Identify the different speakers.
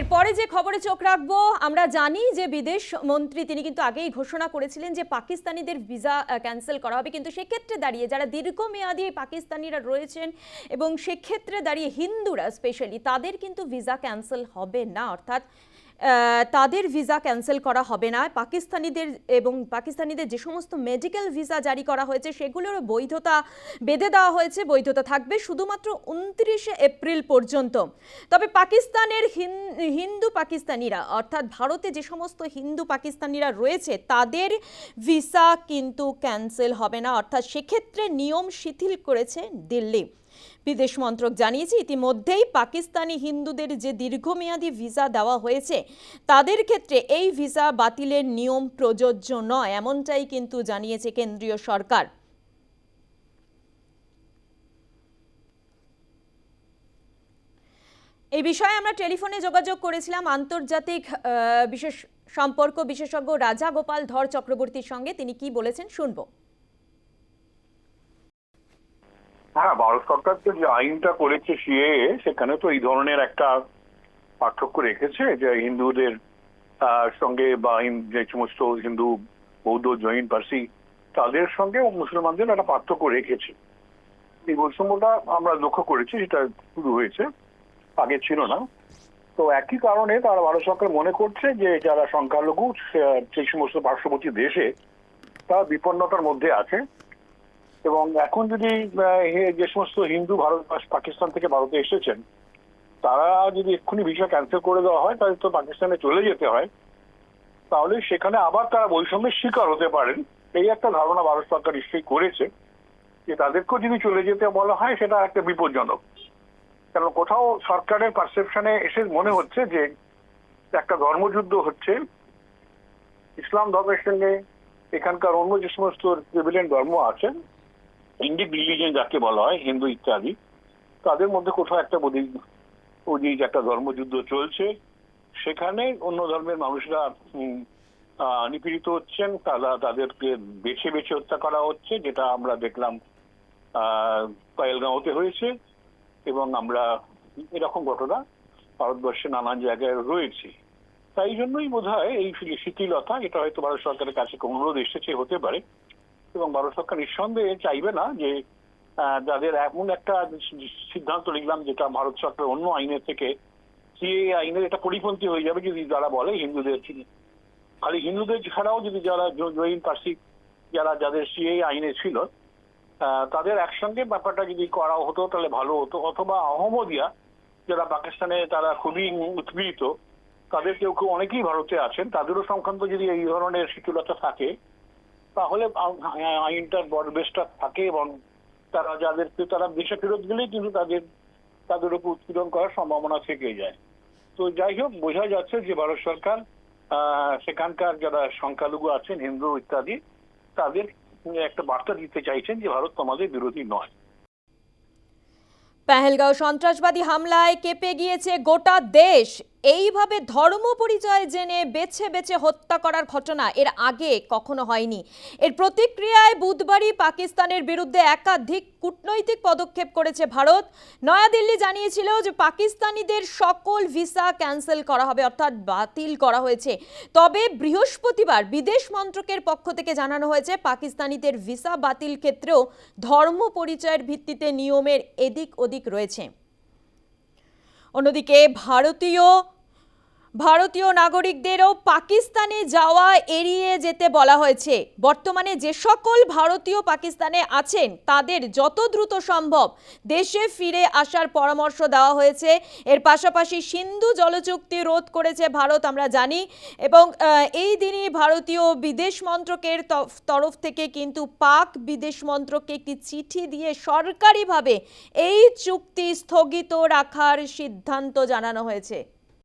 Speaker 1: এরপরে যে খবরে চোখ রাখব, আমরা জানি যে বিদেশ মন্ত্রী তিনি কিন্তু আগেই ঘোষণা করেছিলেন যে পাকিস্তানিদের ভিসা ক্যান্সেল করা হবে। কিন্তু সেক্ষেত্রে দাঁড়িয়ে যারা দীর্ঘমেয়াদী পাকিস্তানিরা রয়েছেন এবং সেক্ষেত্রে দাঁড়িয়ে হিন্দুরা স্পেশালি তাদের কিন্তু ভিসা ক্যান্সেল হবে না। অর্থাৎ তাদের ভিসা ক্যান্সেল করা হবে না। পাকিস্তানিদের এবং পাকিস্তানিদের যে সমস্ত মেডিকেল ভিসা জারি করা হয়েছে, সেগুলোর বৈধতা বেঁধে দেওয়া হয়েছে। বৈধতা থাকবে শুধুমাত্র উনত্রিশে এপ্রিল পর্যন্ত। তবে পাকিস্তানের হিন- হিন্দু পাকিস্তানিরা, অর্থাৎ ভারতে যে সমস্ত হিন্দু পাকিস্তানিরা রয়েছে, তাদের ভিসা কিন্তু ক্যান্সেল হবে না। অর্থাৎ সেক্ষেত্রে নিয়ম শিথিল করেছে দিল্লি। বিদেশ মন্ত্রক জানিয়েছে ইতিমধ্যেই পাকিস্তানি হিন্দুদের যে দীর্ঘমেয়াদী ভিসা দেওয়া হয়েছে, তাদের ক্ষেত্রে এই ভিসা বাতিলের নিয়ম প্রযোজ্য নয়, এমনটাই কিন্তু জানিয়েছে কেন্দ্রীয় সরকার। এই বিষয়ে আমরা টেলিফোনে যোগাযোগ করেছিলাম আন্তর্জাতিক বিশেষ সম্পর্ক বিশেষজ্ঞ রাজা গোপাল ধর চক্রবর্তীর সঙ্গে, তিনি কি বলেছেন শুনব।
Speaker 2: হ্যাঁ ভারত সরকার তো যে আইনটা করেছে সিএ সেখানে তো এই ধরনের একটা পার্থক্য রেখেছে যে হিন্দুদের সঙ্গে বা যে সমস্ত হিন্দু, বৌদ্ধ, জৈন, পার্সি, তাদের সঙ্গে মুসলমানদের একটা পার্থক্য রেখেছে। এই বৈষম্যটা আমরা লক্ষ্য করেছি, সেটা শুরু হয়েছে, আগে ছিল না। তো একই কারণে তারা ভারত সরকার মনে করছে যে যারা সংখ্যালঘু সেই সমস্ত পার্শ্ববর্তী দেশে, তারা বিপন্নতার মধ্যে আছে। এবং এখন যদি যে সমস্ত হিন্দু ভারত পাকিস্তান থেকে ভারতে এসেছেন, তারা যদি এক্ষুনি ভিসা ক্যান্সেল করে দেওয়া হয়, তাহলে তো পাকিস্তানে চলে যেতে হয়। তাহলে সেখানে আবার তারা বৈষম্যের শিকার হতে পারেন। এই একটা ধারণা ভারত সরকার নিশ্চয়ই করেছে, যে তাদেরকেও যদি চলে যেতে বলা হয়, সেটা একটা বিপজ্জনক। কারণ কোথাও সরকারের পারসেপশনে এসে মনে হচ্ছে যে একটা ধর্মযুদ্ধ হচ্ছে, ইসলাম ধর্মের সঙ্গে এখানকার অন্য যে সমস্ত ধর্ম আছে ইন্ডিক রিলিজিয়ন যাকে বলা হয়, হিন্দু ইত্যাদি, তাদের মধ্যে কোথাও একটা ওদিক একটা ধর্মযুদ্ধ চলছে। সেখানে অন্য ধর্মের মানুষরা নিপীড়িত হচ্ছেন। তারা তাদেরকে বেছে বেছে হত্যা করা হচ্ছে, যেটা আমরা দেখলাম পায়েলগাঁওতে হয়েছে। এবং আমরা, এরকম ঘটনা ভারতবর্ষে নানান জায়গায় রয়েছে। তাই জন্যই বোধ হয় এই শিথিলতা এটা হয়তো ভারত সরকারের কাছে অনুরোধ এসেছে, হতে পারে। এবং ভারত সরকার নিঃসন্দেহে চাইবে না যে যাদের এমন একটা সিদ্ধান্ত নিলাম যেটা ভারত সরকার অন্য আইনের থেকে সিএ আইনের এটা পরিপন্থী হয়ে যাবে যদি যারা বলে হিন্দুদের খালি হিন্দুদের ছাড়াও যদি যারা জৈন, পার্সি যারা, যাদের সিএ আইনে ছিল তাদের একসঙ্গে ব্যাপারটা যদি করা হতো তাহলে ভালো হতো। অথবা আহমদিয়া, যারা পাকিস্তানে তারা খুবই উৎপীড়িত তাদের কেউ কেউ অনেকেই ভারতে আছেন, তাদেরও সংক্রান্ত যদি এই ধরনের শিথিলতা থাকে তাহলে আইনটার বড়বেশটা থাকে এবং তারা যাদেরকে তারা দেশে ফেরত গেলেই কিন্তু তাদের তাদের উপর উৎপীড়ন করার সম্ভাবনা থেকে যায়। তো যাই হোক, বোঝা যাচ্ছে যে ভারত সরকার সেখানকার যারা সংখ্যালঘু আছেন, হিন্দু ইত্যাদি, তাদের একটা বার্তা দিতে চাইছেন যে ভারত তোমাদের বিরোধী নয়।
Speaker 1: পেহেলগাঁও সন্ত্রাসবাদী হামলায় কেঁপে গিয়েছে গোটা দেশ। এইভাবে ধর্ম পরিচয় জেনে বেছে বেছে হত্যা করার ঘটনা এর আগে কখনো হয়নি। এর প্রতিক্রিয়ায় বুধবারই পাকিস্তানের বিরুদ্ধে একাধিক কূটনৈতিক পদক্ষেপ করেছে ভারত। নয়াদিল্লি জানিয়েছিল যে পাকিস্তানিদের সকল ভিসা ক্যান্সেল করা হবে অর্থাৎ বাতিল করা হয়েছে। তবে বৃহস্পতিবার বিদেশ মন্ত্রকের পক্ষ থেকে জানানো হয়েছে, পাকিস্তানিদের ভিসা বাতিল ক্ষেত্রেও ধর্ম পরিচয়ের ভিত্তিতে নিয়মের এদিক ওদিক রয়েছে। অন্যদিকে ভারতীয় ভারতীয় নাগরিকদেরও পাকিস্তানে যাওয়া এড়িয়ে যেতে বলা হয়েছে। বর্তমানে যে সকল ভারতীয় পাকিস্তানে আছেন, তাদের যত দ্রুত সম্ভব দেশে ফিরে আসার পরামর্শ দেওয়া হয়েছে। এর পাশাপাশি সিন্ধু জলচুক্তি রোধ করেছে ভারত, আমরা জানি। এবং এই দিনই ভারতীয় বিদেশ মন্ত্রকের তরফ থেকে কিন্তু পাক বিদেশ মন্ত্রককে একটি চিঠি দিয়ে সরকারিভাবে এই চুক্তি স্থগিত রাখার সিদ্ধান্ত জানানো হয়েছে।